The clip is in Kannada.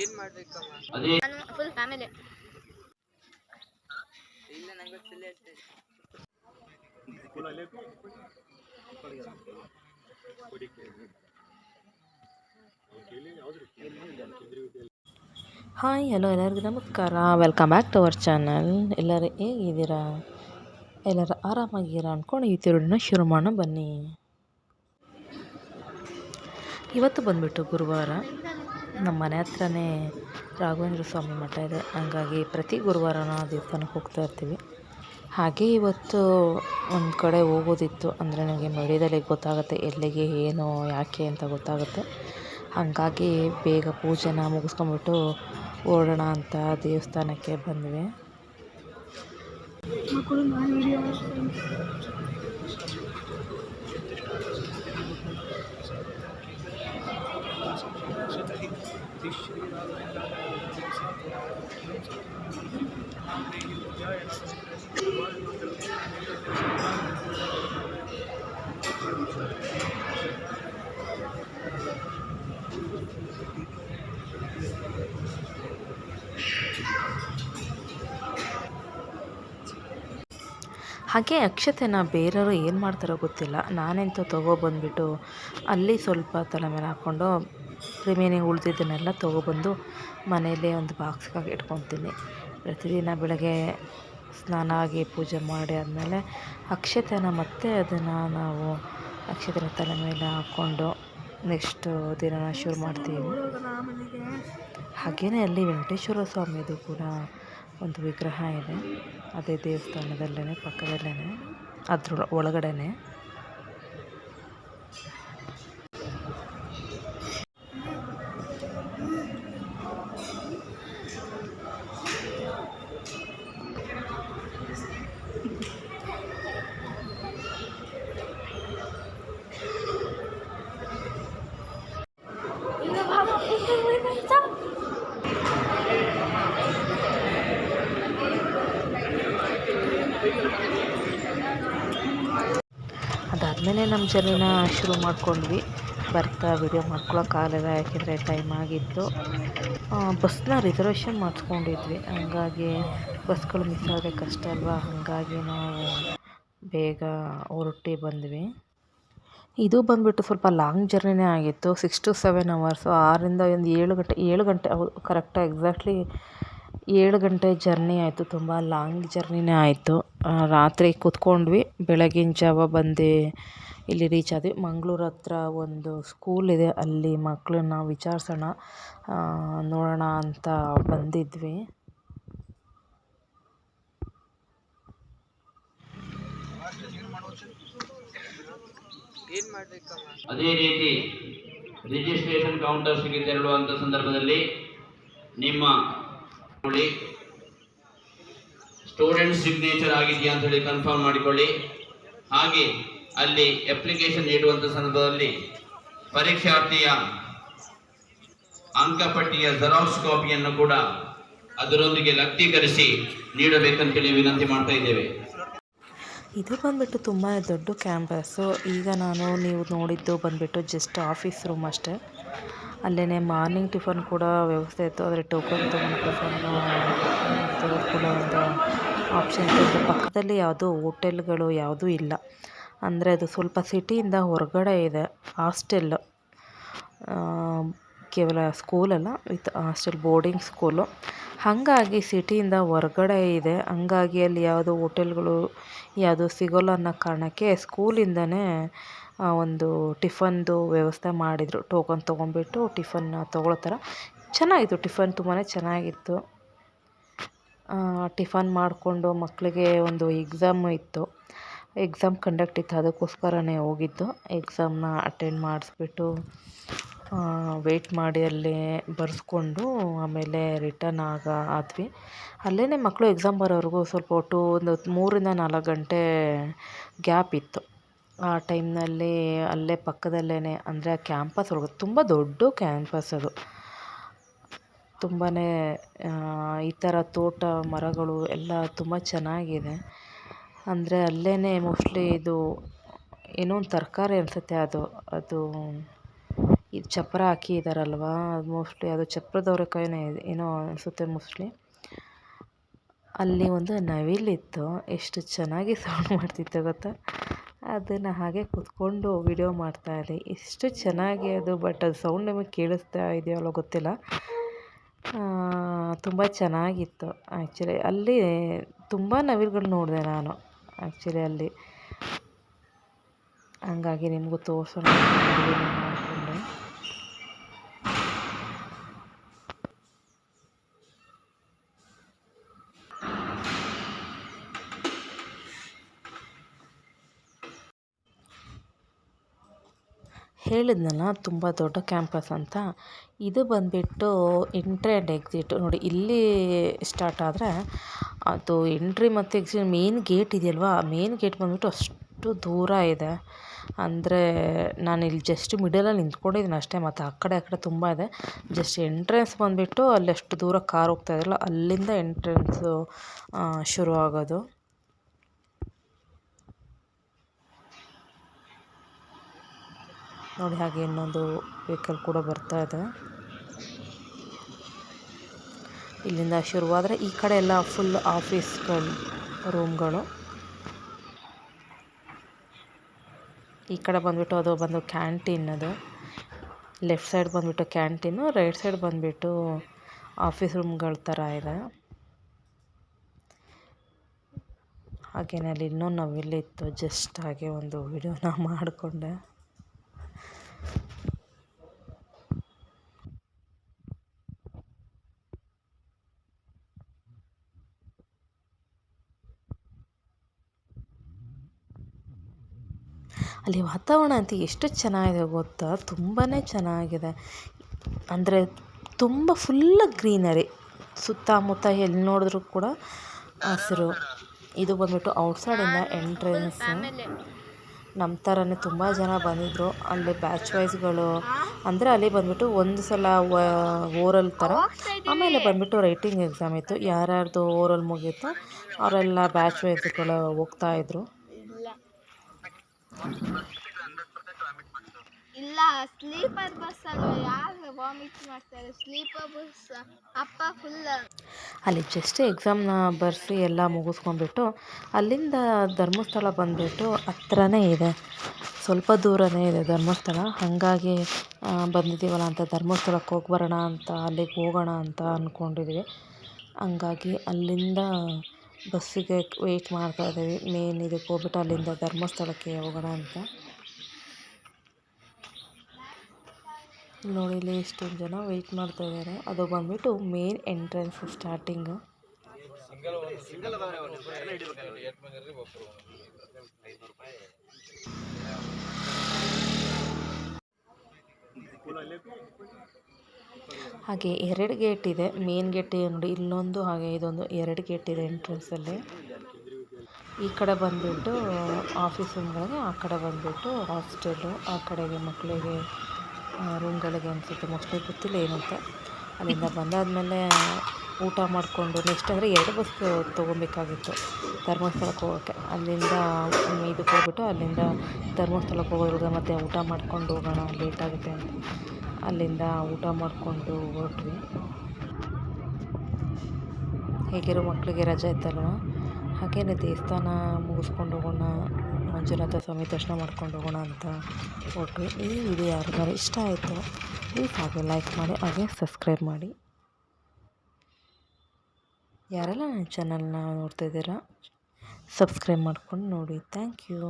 ಏನ್ ಮಾಡ್ಬೇಕಮ್ಮ ಫುಲ್ ಫ್ಯಾಮಿಲಿ ಇಲ್ಲ ನಂಗೆ ಗೊತ್ತಿಲ್ಲ ಅಷ್ಟೇ ಹಾಯ್, ಹಲೋ ಎಲ್ಲರಿಗೂ ನಮಸ್ಕಾರ. Welcome back to our channel ಎಲ್ಲರೂ ಹೇಗಿದ್ದೀರಾ? ಎಲ್ಲರೂ ಆರಾಮಾಗಿದ್ದೀರಾ ಅಂದ್ಕೊಂಡು ಈ ತಿರುಳಿನ ಶುರು ಮಾಡೋಣ ಬನ್ನಿ. ಇವತ್ತು ಬಂದುಬಿಟ್ಟು ಗುರುವಾರ ನಮ್ಮ ಮನೆ ಹತ್ರನೇ ರಾಘವೇಂದ್ರ ಸ್ವಾಮಿ ಮಠ ಇದೆ. ಹಂಗಾಗಿ ಪ್ರತಿ ಗುರುವಾರ ನಾವು ದೇವಸ್ಥಾನಕ್ಕೆ ಹೋಗ್ತಾ ಇರ್ತೀವಿ. ಹಾಗೆ ಇವತ್ತು ಒಂದು ಕಡೆ ಹೋಗೋದಿತ್ತು. ಅಂದರೆ ನನಗೆ ಮಡಿದಲ್ಲಿ ಗೊತ್ತಾಗುತ್ತೆ, ಎಲ್ಲಿಗೆ, ಏನು, ಯಾಕೆ ಅಂತ ಗೊತ್ತಾಗುತ್ತೆ. ಹಾಗಾಗಿ ಬೇಗ ಪೂಜೆನ ಮುಗಿಸ್ಕೊಂಬಿಟ್ಟು ಹೊರಡೋಣ ಅಂತ ದೇವಸ್ಥಾನಕ್ಕೆ ಬಂದ್ವಿ. ಹಾಗೆ ಅಕ್ಷತೆನ ಬೇರೆಯವರು ಏನು ಮಾಡ್ತಾರೋ ಗೊತ್ತಿಲ್ಲ. ನಾನೆಂತೂ ತೊಗೊಬಂದ್ಬಿಟ್ಟು ಅಲ್ಲಿ ಸ್ವಲ್ಪ ತಲೆ ಮೇಲೆ ಹಾಕ್ಕೊಂಡು ರಿಮೇನಿಂಗ್ ಉಳಿದಿದ್ದನ್ನೆಲ್ಲ ತೊಗೊಬಂದು ಮನೆಯಲ್ಲೇ ಒಂದು ಬಾಕ್ಸ್ಗಾಗಿ ಇಟ್ಕೊತೀನಿ. ಪ್ರತಿದಿನ ಬೆಳಗ್ಗೆ ಸ್ನಾನ ಆಗಿ ಪೂಜೆ ಮಾಡಿ ಆದಮೇಲೆ ಅಕ್ಷತೆನ ಮತ್ತೆ ಅದನ್ನು ನಾವು ಅಕ್ಷತೆನ ತಲೆ ಮೇಲೆ ಹಾಕ್ಕೊಂಡು ನೆಕ್ಸ್ಟ್ ದಿನ ಶುರು ಮಾಡ್ತೀವಿ. ಹಾಗೆಯೇ ಅಲ್ಲಿ ವೆಂಕಟೇಶ್ವರ ಸ್ವಾಮಿದು ಕೂಡ. ಒಂದು ವಿಗ್ರಹ ಇದೆ. ಅದೇ ದೇವಸ್ಥಾನದಲ್ಲೇ ಪಕ್ಕದಲ್ಲೇ ಅದ್ರ ಒಳಗಡೆನೆ. ಅದಾದಮೇಲೆ ನಮ್ಮ ಜರ್ನಿನ ಶುರು ಮಾಡ್ಕೊಂಡ್ವಿ. ಬರ್ತಾ ವಿಡಿಯೋ ಮಾಡ್ಕೊಳಕ್ಕಾಗಲಿಲ್ಲ ಯಾಕೆಂದರೆ ಟೈಮ್ ಆಗಿತ್ತು. ಬಸ್ನ ರಿಸರ್ವೇಷನ್ ಮಾಡಿಸ್ಕೊಂಡಿದ್ವಿ. ಹಾಗಾಗಿ ಬಸ್ಗಳು ಮಿಸ್ ಆದರೆ ಕಷ್ಟ ಅಲ್ವಾ? ಹಾಗಾಗಿ ನಾವು ಬೇಗ ಹೊರಟಿ ಬಂದ್ವಿ. ಇದು ಬಂದುಬಿಟ್ಟು ಸ್ವಲ್ಪ ಲಾಂಗ್ ಜರ್ನಿನೇ ಆಗಿತ್ತು. ಸಿಕ್ಸ್ ಟು ಸೆವೆನ್ ಅವರ್ಸು ಆರರಿಂದ ಒಂದು ಏಳು ಗಂಟೆ ಏಳು ಗಂಟೆ ಕರೆಕ್ಟಾಗಿ ಎಕ್ಸಾಕ್ಟ್ಲಿ ಏಳು ಗಂಟೆ ಜರ್ನಿ ಆಯಿತು. ತುಂಬ ಲಾಂಗ್ ಜರ್ನಿನೇ ಆಯಿತು. ರಾತ್ರಿ ಕೂತ್ಕೊಂಡ್ವಿ. ಬೆಳಗಿನ ಜಾವ ಬಂದು ಇಲ್ಲಿ ರೀಚ್ ಆದ್ವಿ. ಮಂಗಳೂರು ಹತ್ರ ಒಂದು ಸ್ಕೂಲ್ ಇದೆ. ಅಲ್ಲಿ ಮಕ್ಕಳನ್ನ ವಿಚಾರಿಸೋಣ ನೋಡೋಣ ಅಂತ ಬಂದಿದ್ವಿ. ಅದೇ ರೀತಿ ರಿಜಿಸ್ಟ್ರೇಷನ್ ಕೌಂಟರ್ಸ್ಗೆ ತೆರಳುವಂಥ ಸಂದರ್ಭದಲ್ಲಿ ನಿಮ್ಮ ನೋಡಿ ಸ್ಟೂಡೆಂಟ್ ಸಿಗ್ನೇಚರ್ ಆಗಿದೆಯಾ ಅಂತ ಹೇಳಿ ಕನ್ಫರ್ಮ್ ಮಾಡಿಕೊಳ್ಳಿ. ಹಾಗೆ ಅಲ್ಲಿ ಅಪ್ಲಿಕೇಶನ್ ನೀಡುವಂಥ ಸಂದರ್ಭದಲ್ಲಿ ಪರೀಕ್ಷಾರ್ಥಿಯ ಅಂಕಪಟ್ಟಿಯ ಜೆರಾಕ್ಸ್ ಕಾಪಿಯನ್ನು ಕೂಡ ಅದರೊಂದಿಗೆ ಲಕ್ತೀಕರಿಸಿ ನೀಡಬೇಕಂತೇಳಿ ವಿನಂತಿ ಮಾಡ್ತಾ ಇದ್ದೇವೆ. ಇದು ಬಂದ್ಬಿಟ್ಟು ತುಂಬಾ ದೊಡ್ಡ ಕ್ಯಾಂಪಸ್ಸು ಈಗ ನಾನು ನೀವು ನೋಡಿದ್ದು ಬಂದುಬಿಟ್ಟು ಜಸ್ಟ್ ಆಫೀಸ್ ರೂಮ್ ಅಷ್ಟೇ. ಅಲ್ಲೇ ಮಾರ್ನಿಂಗ್ ಟಿಫನ್ ಕೂಡ ವ್ಯವಸ್ಥೆ ಇತ್ತು. ಆದರೆ ಟೋಕನ್ ತೊಗೊಂಡು ಕೂಡ ಒಂದು ಆಪ್ಷನ್ ಇತ್ತು. ಪಕ್ಕದಲ್ಲಿ ಯಾವುದೂ ಹೋಟೆಲ್ಗಳು ಯಾವುದೂ ಇಲ್ಲ. ಅಂದರೆ ಅದು ಸ್ವಲ್ಪ ಸಿಟಿಯಿಂದ ಹೊರಗಡೆ ಇದೆ ಹಾಸ್ಟೆಲ್ಲು ಕೇವಲ ಸ್ಕೂಲಲ್ಲ ವಿತ್ ಹಾಸ್ಟೆಲ್ ಬೋರ್ಡಿಂಗ್ ಸ್ಕೂಲು ಹಾಗಾಗಿ ಸಿಟಿಯಿಂದ ಹೊರಗಡೆ ಇದೆ, ಹಂಗಾಗಿ ಅಲ್ಲಿ ಯಾವುದೂ ಹೋಟೆಲ್ಗಳು ಯಾವುದು ಸಿಗೋಲ್ಲ ಅನ್ನೋ ಕಾರಣಕ್ಕೆ ಸ್ಕೂಲಿಂದನೇ ಒಂದು ಟಿಫನ್ದು ವ್ಯವಸ್ಥೆ ಮಾಡಿದರು. ಟೋಕನ್ ತೊಗೊಂಡ್ಬಿಟ್ಟು ಟಿಫನ್ ತೊಗೊಳ್ತಾರೆ ಥರ. ಚೆನ್ನಾಗಿತ್ತು, ಟಿಫನ್ ತುಂಬಾ ಚೆನ್ನಾಗಿತ್ತು. ಟಿಫನ್ ಮಾಡಿಕೊಂಡು ಮಕ್ಕಳಿಗೆ ಒಂದು ಎಕ್ಸಾಮು ಇತ್ತು. ಎಕ್ಸಾಮ್ ಕಂಡಕ್ಟ್ ಇತ್ತು. ಅದಕ್ಕೋಸ್ಕರನೇ ಹೋಗಿದ್ದು. ಎಕ್ಸಾಮ್ನ ಅಟೆಂಡ್ ಮಾಡಿಸ್ಬಿಟ್ಟು ವೆಯ್ಟ್ ಮಾಡಿ ಅಲ್ಲೇ ಬರೆಸ್ಕೊಂಡು ಆಮೇಲೆ ರಿಟರ್ನ್ ಆಗ, ಆದ್ವಿ. ಅಲ್ಲೇ ಮಕ್ಕಳು ಎಕ್ಸಾಮ್ ಬರೋವರೆಗೂ ಸ್ವಲ್ಪ ಒಟ್ಟು ಒಂದು ಮೂರಿಂದ ನಾಲ್ಕು ಗಂಟೆ ಗ್ಯಾಪ್ ಇತ್ತು. ಆ ಟೈಮ್ನಲ್ಲಿ ಅಲ್ಲೇ ಪಕ್ಕದಲ್ಲೇ ಅಂದರೆ ಆ ಕ್ಯಾಂಪಸ್ ಒಳಗೆ, ತುಂಬ ದೊಡ್ಡ ಕ್ಯಾಂಪಸ್ ಅದು. ತುಂಬಾ ಈ ಥರ ತೋಟ ಮರಗಳು ಎಲ್ಲ ತುಂಬ ಚೆನ್ನಾಗಿದೆ. ಅಂದರೆ ಅಲ್ಲೇ ಮೋಸ್ಟ್ಲಿ ಇದು ಏನೋ ಒಂದು ತರಕಾರಿ ಅನಿಸುತ್ತೆ ಅದು ಅದು ಇದು ಚಪ್ಪರ ಹಾಕಿದಾರಲ್ವಾ, ಅದು ಮೋಸ್ಟ್ಲಿ ಅದು ಚಪ್ರದವ್ರೆಕಾಯಿನೇ ಇದೆ, ಏನೋ ಅನಿಸುತ್ತೆ ಮೋಸ್ಟ್ಲಿ ಅಲ್ಲಿ ಒಂದು ನವಿಲಿತ್ತು, ಎಷ್ಟು ಚೆನ್ನಾಗಿ ಸೌಂಡ್ ಮಾಡ್ತಿತ್ತು ಗೊತ್ತಾ? ಅದನ್ನು ಹಾಗೆ ಕೂತ್ಕೊಂಡು ವಿಡಿಯೋ ಮಾಡ್ತಾಯಿದ್ದೆ ಎಷ್ಟು ಚೆನ್ನಾಗಿ ಅದು ಬಟ್ ಅದು ಸೌಂಡ್ ನಿಮಗೆ ಕೇಳಿಸ್ತಾ ಇದೆಯೋ ಅಲ್ಲೋ ಗೊತ್ತಿಲ್ಲ. ತುಂಬ ಚೆನ್ನಾಗಿತ್ತು ಆ್ಯಕ್ಚುಲಿ ಅಲ್ಲಿ ತುಂಬ ನವಿಲುಗಳು ನೋಡಿದೆ ನಾನು. ಆ್ಯಕ್ಚುಲಿ ಅಲ್ಲಿ. ಹಂಗಾಗಿ ನಿಮಗೂ ತೋರಿಸೋಣ ಮಾಡಿಕೊಂಡೆ. ಹೇಳಿದ್ನಲ್ಲ, ತುಂಬ ದೊಡ್ಡ ಕ್ಯಾಂಪಸ್ ಅಂತ. ಇದು ಬಂದುಬಿಟ್ಟು ಎಂಟ್ರಿ ಆ್ಯಂಡ್ ಎಕ್ಸಿಟ್ ನೋಡಿ, ಇಲ್ಲಿ ಸ್ಟಾರ್ಟ್ ಆದರೆ ಅದು ಎಂಟ್ರಿ ಮತ್ತು ಎಕ್ಸಿಟ್ ಮೇನ್ ಗೇಟ್ ಇದೆಯಲ್ವಾ? ಆ ಮೇನ್ ಗೇಟ್ ಬಂದುಬಿಟ್ಟು ಅಷ್ಟು ದೂರ ಇದೆ. ಅಂದರೆ ನಾನು ಇಲ್ಲಿ ಜಸ್ಟ್ ಮಿಡಲಲ್ಲಿ ನಿಂತ್ಕೊಂಡಿದ್ದೀನಿ ಅಷ್ಟೇ, ಮತ್ತು ಆ ಕಡೆ ಆ ಕಡೆ ತುಂಬ ಇದೆ. ಜಸ್ಟ್ ಎಂಟ್ರೆನ್ಸ್ ಬಂದುಬಿಟ್ಟು ಅಲ್ಲಿ ಅಷ್ಟು ದೂರ ಕಾರ್ ಹೋಗ್ತಾ ಇದ್ರಲ್ಲ, ಅಲ್ಲಿಂದ ಎಂಟ್ರೆನ್ಸು ಶುರು ಆಗೋದು. ನೋಡಿ ಹಾಗೆ ಇನ್ನೊಂದು ವೆಹಿಕಲ್ ಕೂಡ ಬರ್ತಾ ಇದೆ. ಇಲ್ಲಿಂದ ಶುರುವಾದರೆ ಈ ಕಡೆ ಎಲ್ಲ ಫುಲ್ ಆಫೀಸ್ಗಳು ರೂಮ್ಗಳು ಈ ಕಡೆ ಬಂದುಬಿಟ್ಟು ಅದು ಬಂದು ಕ್ಯಾಂಟೀನ್ ಅದು. ಲೆಫ್ಟ್ ಸೈಡ್ ಬಂದುಬಿಟ್ಟು ಕ್ಯಾಂಟೀನು ರೈಟ್ ಸೈಡ್ ಬಂದುಬಿಟ್ಟು ಆಫೀಸ್ ರೂಮ್ಗಳ ಥರ ಇದೆ. ಹಾಗೇನೆ ಅಲ್ಲಿ ಇನ್ನೊಂದು ಇಲ್ಲಿತ್ತು ಜಸ್ಟ್ ಹಾಗೆ ಒಂದು ವಿಡಿಯೋನ ಮಾಡಿಕೊಂಡೆ. ಅಲ್ಲಿ ವಾತಾವರಣ ಅಂತೂ ಎಷ್ಟು ಚೆನ್ನಾಗಿದೆ ಗೊತ್ತಾ? ತುಂಬಾ ಚೆನ್ನಾಗಿದೆ. ಅಂದರೆ ತುಂಬ ಫುಲ್ ಗ್ರೀನರಿ ಸುತ್ತಮುತ್ತ ಎಲ್ಲಿ ನೋಡಿದ್ರು ಕೂಡ ಹಸಿರು. ಇದು ಬಂದುಬಿಟ್ಟು ಔಟ್ಸೈಡಿಂದ ಎಂಟ್ರೆನ್ಸ್ ನಮ್ಮ ಥರನೇ ತುಂಬ ಜನ ಬಂದಿದ್ದರು ಅಲ್ಲಿ ಬ್ಯಾಚ್ ವೈಸ್ಗಳು ಅಂದರೆ ಅಲ್ಲಿ ಬಂದುಬಿಟ್ಟು ಒಂದು ಸಲ ಓರಲ್ ಥರ ಆಮೇಲೆ ಬಂದುಬಿಟ್ಟು ರೈಟಿಂಗ್ ಎಕ್ಸಾಮ್ ಇತ್ತು. ಯಾರ್ಯಾರ್ದು ಓರಲ್ ಮುಗೀತು, ಅವರೆಲ್ಲ ಬ್ಯಾಚ್ ವೈಸ್ಗಳು ಹೋಗ್ತಾಯಿದ್ರು ಇಲ್ಲ ಸ್ಲೀಪರ್ ಬಸ್ ಅಲ್ಲಿ ಯಾರು ವಾಮಿಟ್ ಮಾಡ್ತಾರೆ? ಸ್ಲೀಪರ್ ಬಸ್ ಅಪ್ಪ ಫುಲ್ ಅಲ್ಲಿ ಜಸ್ಟ್ ಎಕ್ಸಾಮ್ನ ಬರೆಸಿ ಎಲ್ಲ ಮುಗಿಸ್ಕೊಂಡ್ಬಿಟ್ಟು ಅಲ್ಲಿಂದ ಧರ್ಮಸ್ಥಳ ಬಂದುಬಿಟ್ಟು ಹತ್ರನೇ ಇದೆ. ಸ್ವಲ್ಪ ದೂರನೇ ಇದೆ ಧರ್ಮಸ್ಥಳ. ಹಾಗಾಗಿ ಬಂದಿದ್ದೀವಲ್ಲ ಅಂತ ಧರ್ಮಸ್ಥಳಕ್ಕೆ ಹೋಗಿ ಬರೋಣ ಅಂತ, ಅಲ್ಲಿಗೆ ಹೋಗೋಣ ಅಂತ ಅಂದ್ಕೊಂಡಿದ್ವಿ ಹಂಗಾಗಿ ಅಲ್ಲಿಂದ ಬಸ್ಸಿಗೆ ವೆಯ್ಟ್ ಮಾಡ್ತಾ ಇದ್ದೀವಿ. ಮೇನ್ ಇದಕ್ಕೆ ಹೋಗ್ಬಿಟ್ಟು ಅಲ್ಲಿಂದ ಧರ್ಮಸ್ಥಳಕ್ಕೆ ಹೋಗೋಣ ಅಂತ. ನೋಡಿ, ಇಲ್ಲಿ ಇಷ್ಟೊಂದು ಜನ ವೆಯ್ಟ್ ಮಾಡ್ತಾ ಇದ್ದಾರೆ. ಅದು ಬಂದ್ಬಿಟ್ಟು ಮೇನ್ ಎಂಟ್ರೆನ್ಸ್ ಸ್ಟಾರ್ಟಿಂಗು ಹಾಗೆ ಎರಡು ಗೇಟ್ ಇದೆ. ಮೇನ್ ಗೇಟ್ ನೋಡಿ, ಇಲ್ಲೊಂದು ಹಾಗೆ ಇದೊಂದು ಎರಡು ಗೇಟ್ ಇದೆ ಎಂಟ್ರೆನ್ಸಲ್ಲಿ ಈ ಕಡೆ ಬಂದ್ಬಿಟ್ಟು ಆಫೀಸ್ ರೂಮ್ಗಳಿಗೆ ಆ ಕಡೆ ಬಂದುಬಿಟ್ಟು ಹಾಸ್ಟೆಲು ಆ ಕಡೆಗೆ ಮಕ್ಕಳಿಗೆ ರೂಮ್ಗಳಿಗೆ ಅನಿಸುತ್ತೆ. ಮೋಸ್ಟ್ಲಿ ಗೊತ್ತಿಲ್ಲ ಏನು ಅಂತ ಅಲ್ಲಿಂದ ಬಂದಾದಮೇಲೆ ಊಟ ಮಾಡಿಕೊಂಡು ನೆಕ್ಸ್ಟ್ ಅಂದರೆ ಎರಡು ಬಸ್ ತೊಗೊಬೇಕಾಗಿತ್ತು. ಧರ್ಮಸ್ಥಳಕ್ಕೆ ಹೋಗೋಕ್ಕೆ. ಅಲ್ಲಿಂದ ಇದಕ್ಕೆ ಹೋಗ್ಬಿಟ್ಟು ಅಲ್ಲಿಂದ ಧರ್ಮಸ್ಥಳಕ್ಕೆ ಹೋಗೋದ್ರಿಂದ ಮತ್ತೆ ಊಟ ಮಾಡ್ಕೊಂಡು ಹೋಗೋಣ ಲೇಟ್ ಆಗುತ್ತೆ ಅಂತ. ಅಲ್ಲಿಂದ ಊಟ ಮಾಡಿಕೊಂಡು ಹೊರಟ್ವಿ ಹೇಗಿರೋ ಮಕ್ಕಳಿಗೆ ರಜೆ ಇತ್ತಲ್ವ ಹಾಗೇನೆ ದೇವಸ್ಥಾನ ಮುಗಿಸ್ಕೊಂಡು ಹೋಗೋಣ, ಮಂಜುನಾಥ ಸ್ವಾಮಿ ದರ್ಶನ ಮಾಡ್ಕೊಂಡು ಹೋಗೋಣ ಅಂತ ಹೊರಟ್ವಿ ಈ ವಿಡಿಯೋ ಯಾರಿಗಾರು ಇಷ್ಟ ಆಯಿತು ಪ್ಲೀಸ್ ಹಾಗೆ ಲೈಕ್ ಮಾಡಿ, ಹಾಗೆ ಸಬ್ಸ್ಕ್ರೈಬ್ ಮಾಡಿ. ಯಾರೆಲ್ಲ ನನ್ನ ಚಾನಲ್ನ ನೋಡ್ತಾ ಇದ್ದೀರಾ ಸಬ್ಸ್ಕ್ರೈಬ್ ಮಾಡ್ಕೊಂಡು ನೋಡಿ. Thank you